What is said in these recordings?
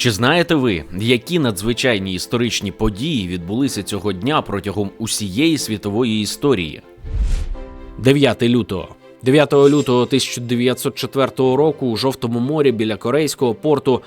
Чи знаєте ви, які надзвичайні історичні події відбулися цього дня протягом усієї світової історії? 9 лютого. 9 лютого 1904 року у жовтому морі біля корейського порту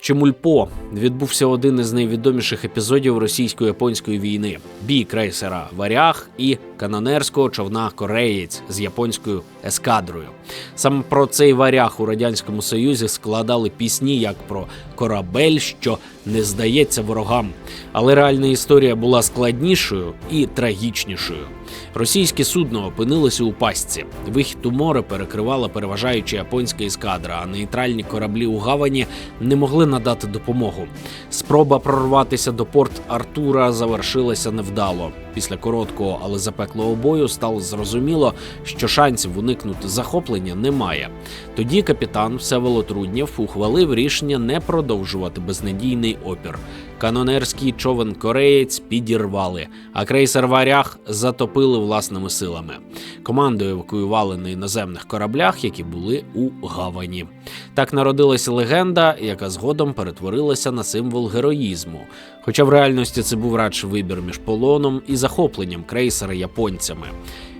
Чемульпо відбувся один із найвідоміших епізодів російсько-японської війни: бій крейсера Варяг і канонерського човна Кореєць з японською ескадрою. Саме про цей варяг у радянському союзі складали пісні як про корабель, що не здається ворогам. Але реальна історія була складнішою і трагічнішою. Російське судно опинилося у пастці. Вихід у море перекривала переважаюча японська ескадра, а нейтральні кораблі у гавані не могли надати допомогу. Спроба прорватися до порт Артура завершилася невдало. Після короткого, але запеклого бою стало зрозуміло, що шансів уникнути захоплення немає. Тоді капітан Всеволод Руднєв ухвалив рішення не продовжувати безнадійний опір. Канонерський човен кореєць підірвали, а крейсер Варяг затопили власними силами. Команду евакуювали на іноземних кораблях, які були у гавані. Так народилася легенда, яка згодом перетворилася на символ героїзму. Хоча в реальності це був радше вибір між полоном і захопленням крейсера японцями,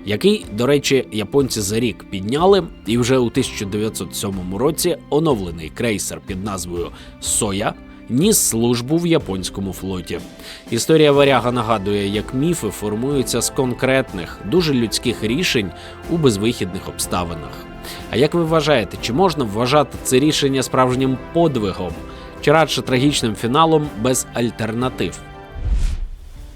який, до речі, японці за рік підняли, і вже у 1907 році оновлений крейсер під назвою Соя ніс службу в японському флоті. Історія варяга нагадує, як міфи формуються з конкретних, дуже людських рішень у безвихідних обставинах. А як ви вважаєте, чи можна вважати це рішення справжнім подвигом, чи радше трагічним фіналом без альтернатив?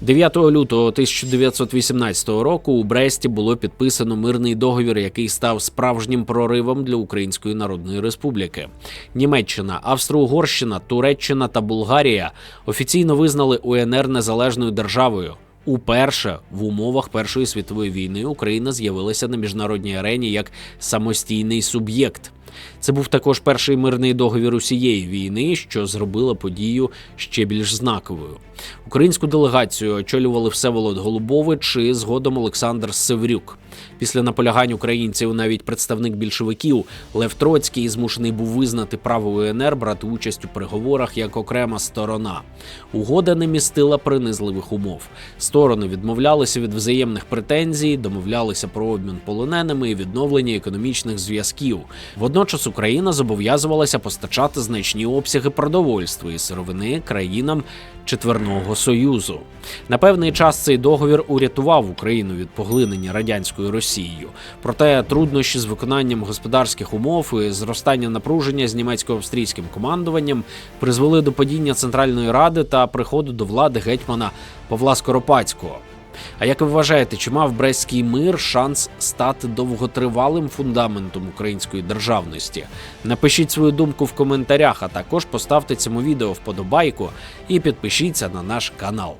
9 лютого 1918 року у Бресті було підписано мирний договір, який став справжнім проривом для Української Народної Республіки. Німеччина, Австро-Угорщина, Туреччина та Болгарія офіційно визнали УНР незалежною державою. Уперше в умовах Першої світової війни Україна з'явилася на міжнародній арені як самостійний суб'єкт. Це був також перший мирний договір усієї війни, що зробило подію ще більш знаковою. Українську делегацію очолювали Всеволод Голубович і згодом Олександр Севрюк. Після наполягань українців навіть представник більшовиків Лев Троцький змушений був визнати право УНР брати участь у переговорах як окрема сторона. Угода не містила принизливих умов. Сторони відмовлялися від взаємних претензій, домовлялися про обмін полоненими і відновлення економічних зв'язків. Водночас Україна зобов'язувалася постачати значні обсяги продовольства і сировини країнам Четверного Союзу. На певний час цей договір урятував Україну від поглинення радянською Росією. Проте труднощі з виконанням господарських умов і зростання напруження з німецько-австрійським командуванням призвели до падіння Центральної Ради та приходу до влади гетьмана Павла Скоропадського. А як ви вважаєте, чи мав Брестський мир шанс стати довготривалим фундаментом української державності? Напишіть свою думку в коментарях, а також поставте цьому відео вподобайку і підпишіться на наш канал.